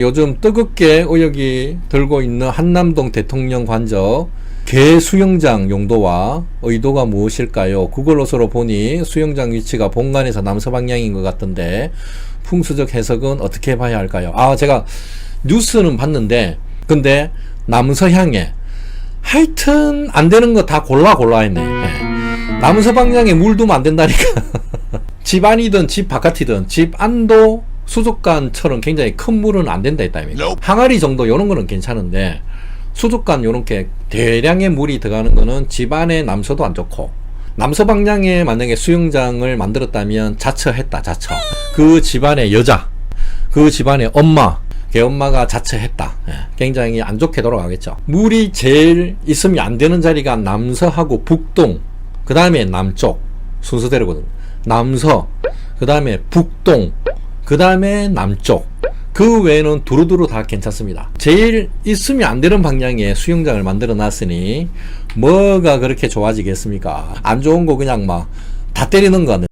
요즘 뜨겁게 의혹이 들고 있는 한남동 대통령 관저 개 수영장 용도와 의도가 무엇일까요? 구글로서로 보니 수영장 위치가 본관에서 남서 방향인 것 같던데 풍수적 해석은 어떻게 봐야 할까요? 아 제가 뉴스는 봤는데 근데 남서향에 하여튼 안 되는 거 다 골라 골라 했네. 예. 남서 방향에 물 두면 안 된다니까. 집 안이든 집 바깥이든 집 안도 수족관처럼 굉장히 큰 물은 안 된다 했다입니다. 항아리 정도 이런 거는 괜찮은데 수족관 요렇게 대량의 물이 들어가는 거는 집 안에 남서도 안 좋고 남서 방향에 만약에 수영장을 만들었다면 자처했다 자처. 그 집안의 여자 그 집안의 엄마 걔 엄마가 자처했다. 예, 굉장히 안 좋게 돌아가겠죠. 물이 제일 있으면 안 되는 자리가 남서하고 북동 그 다음에 남쪽 순서대로거든 남서 그 다음에 북동 그 다음에 남쪽 그 외에는 두루두루 다 괜찮습니다. 제일 있으면 안 되는 방향의 수영장을 만들어 놨으니 뭐가 그렇게 좋아지겠습니까? 안 좋은 거 그냥 막 다 때리는 거는